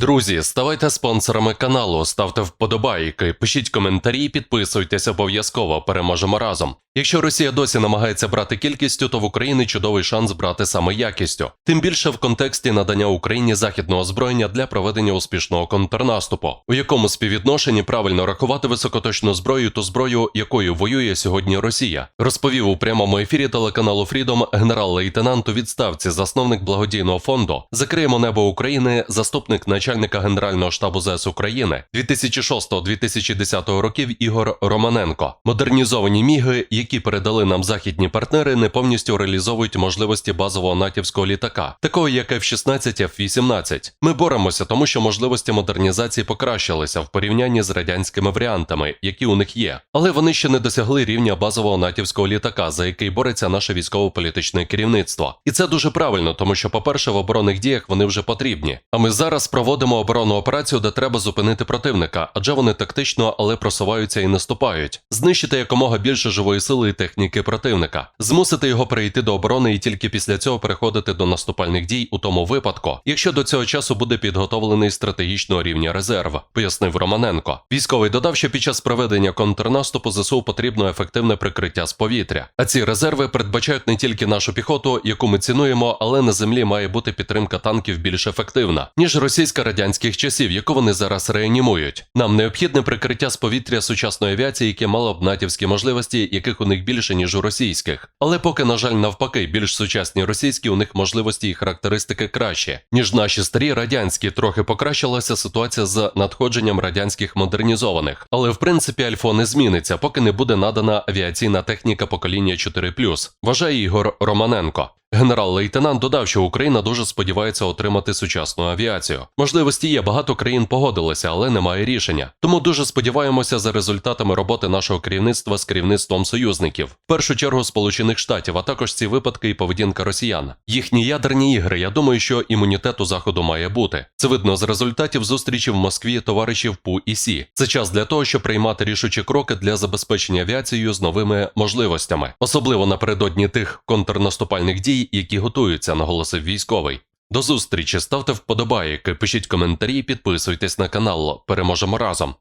Друзі, ставайте спонсорами каналу, ставте вподобайки, пишіть коментарі, підписуйтесь обов'язково. Переможемо разом. Якщо Росія досі намагається брати кількістю, то в Україні чудовий шанс брати саме якістю. Тим більше в контексті надання Україні західного озброєння для проведення успішного контрнаступу, у якому співвідношенні правильно рахувати високоточну зброю ту зброю, якою воює сьогодні Росія, розповів у прямому ефірі телеканалу Фрідом генерал-лейтенант у відставці, засновник благодійного фонду Закриємо небо України, заступник начальника Генерального штабу ЗС України 2006-2010 років Ігор Романенко. Модернізовані міги, які передали нам західні партнери, не повністю реалізовують можливості базового натівського літака, такого як F-16, F-18. Ми боремося, тому що можливості модернізації покращилися в порівнянні з радянськими варіантами, які у них є, але вони ще не досягли рівня базового натівського літака, за який бореться наше військово-політичне керівництво. І це дуже правильно, тому що, по-перше, в оборонних діях вони вже потрібні. А ми зараз проводимо оборонну операцію, де треба зупинити противника, адже вони тактично, але просуваються і наступають, знищити якомога більше живої сили і техніки противника, змусити його перейти до оборони і тільки після цього переходити до наступальних дій у тому випадку, якщо до цього часу буде підготовлений стратегічного рівня резерв, пояснив Романенко. Військовий додав, що під час проведення контрнаступу ЗСУ потрібно ефективне прикриття з повітря. А ці резерви передбачають не тільки нашу піхоту, яку ми цінуємо, але на землі має бути підтримка танків більш ефективна, ніж російська радянських часів, яку вони зараз реанімують. Нам необхідне прикриття з повітря сучасної авіації, яке мало б натівські можливості, яких у них більше ніж у російських. Але поки, на жаль, навпаки, більш сучасні російські, у них можливості і характеристики краще, ніж наші старі радянські. Трохи покращилася ситуація з надходженням радянських модернізованих. Але в принципі альфо не зміниться, поки не буде надана авіаційна техніка покоління 4+, вважає Ігор Романенко. Генерал-лейтенант додав, що Україна дуже сподівається отримати сучасну авіацію. Можливості є, багато країн погодилися, але немає рішення. Тому дуже сподіваємося за результатами роботи нашого керівництва з керівництвом союзників, в першу чергу Сполучених Штатів, а також ці випадки і поведінка росіян. Їхні ядерні ігри. Я думаю, що імунітет у заходу має бути. Це видно з результатів зустрічі в Москві товаришів ПУ і СІ. Це час для того, щоб приймати рішучі кроки для забезпечення авіацією з новими можливостями, особливо напередодні тих контрнаступальних дій, які готуються, наголосив військовий. До зустрічі, ставте вподобайки, пишіть коментарі, підписуйтесь на канал. Переможемо разом.